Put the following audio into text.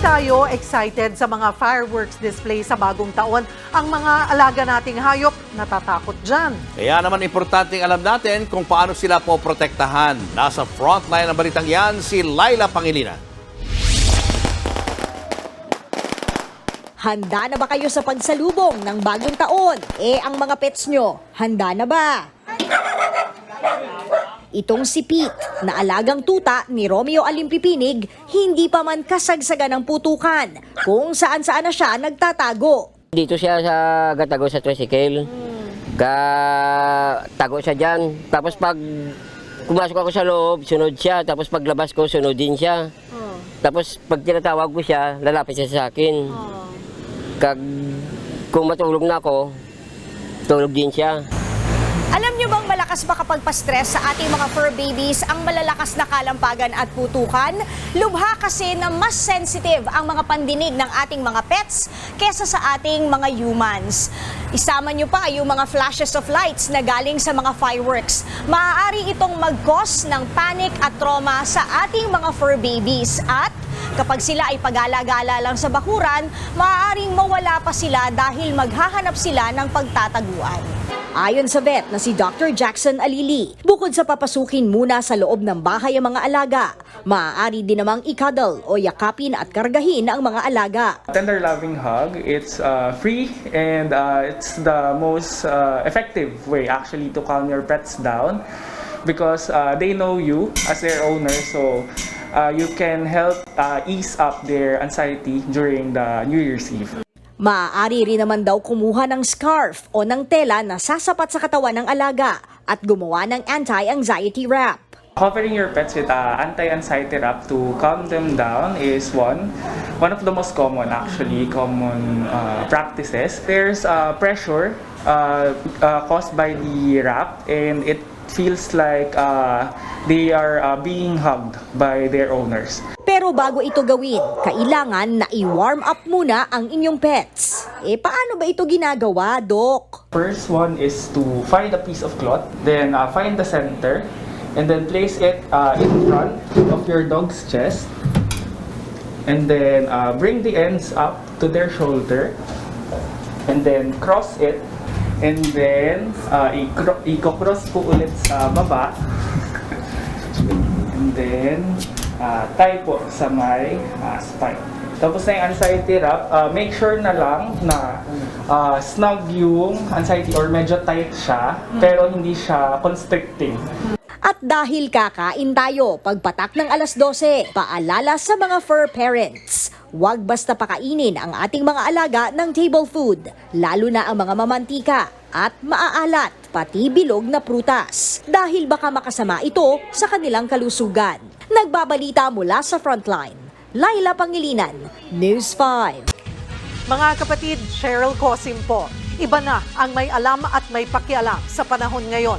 tayo excited sa mga fireworks display sa bagong taon. Ang mga alaga nating hayop natatakot dyan. Kaya naman importanteng alam natin kung paano sila poprotektahan. Nasa frontline ng balitang yan si Laila Pangilinan. Handa na ba kayo sa pagsalubong ng bagong taon? Eh, ang mga pets nyo, handa na ba? Itong si Pete, na alagang tuta ni Romeo Alimpipinig, hindi pa man kasagsagan ng putukan kung saan-saan na siya nagtatago. Dito siya sa gatago sa tricycle. Ka tago siya diyan. Tapos pag pumasok ako sa loob, sunod siya. Tapos paglabas ko, sunod din siya. Tapos pag tinatawag ko siya, lalapit siya sa akin. Kag kung matulog na ako, tulog din siya. Alam nyo bang malakas makapagpa-stress sa ating mga fur babies ang malalakas na kalampagan at putukan? Lubha kasi na mas sensitive ang mga pandinig ng ating mga pets kesa sa ating mga humans. Isama nyo pa yung mga flashes of lights na galing sa mga fireworks. Maaari itong mag-cause ng panic at trauma sa ating mga fur babies at Kapag sila ay pagala-gala lang sa bakuran, maaaring mawala pa sila dahil maghahanap sila ng pagtataguan. Ayon sa vet na si Dr. Jackson Alili, bukod sa papasukin muna sa loob ng bahay ang mga alaga, maaari din namang ikadal o yakapin at kargahin ang mga alaga. Tender loving hug. It's uh, free and uh, it's the most uh, effective way actually to calm your pets down because uh, they know you as their owner. So uh, you can help uh, ease up their anxiety during the New Year's Eve. Maaari rin naman daw kumuha ng scarf o ng tela na sasapat sa katawan ng alaga at gumawa ng anti-anxiety wrap. Covering your pets with uh, anti-anxiety wrap to calm them down is one, one of the most common actually common uh, practices. There's uh, pressure uh, uh, caused by the wrap and it feels like uh, they are uh, being hugged by their owners. Pero bago ito gawin, kailangan na i-warm up muna ang inyong pets. Eh paano ba ito ginagawa, Doc? First one is to find a piece of cloth, then uh, find the center, and then place it uh, in front of your dog's chest. And then uh, bring the ends up to their shoulder. And then cross it. And then uh, i-cro- i-cross po ulit sa baba. And then uh, tie po sa may uh, spine. Tapos na yung anxiety wrap, uh, make sure na lang na uh, snug yung anxiety or medyo tight siya, pero hindi siya constricting. At dahil kakain tayo pagpatak ng alas 12, paalala sa mga fur parents. Huwag basta pakainin ang ating mga alaga ng table food, lalo na ang mga mamantika at maaalat, pati bilog na prutas. Dahil baka makasama ito sa kanilang kalusugan. Nagbabalita mula sa Frontline, Laila Pangilinan, News 5. Mga kapatid, Cheryl Cosim po. Iba na ang may alam at may pakialam sa panahon ngayon.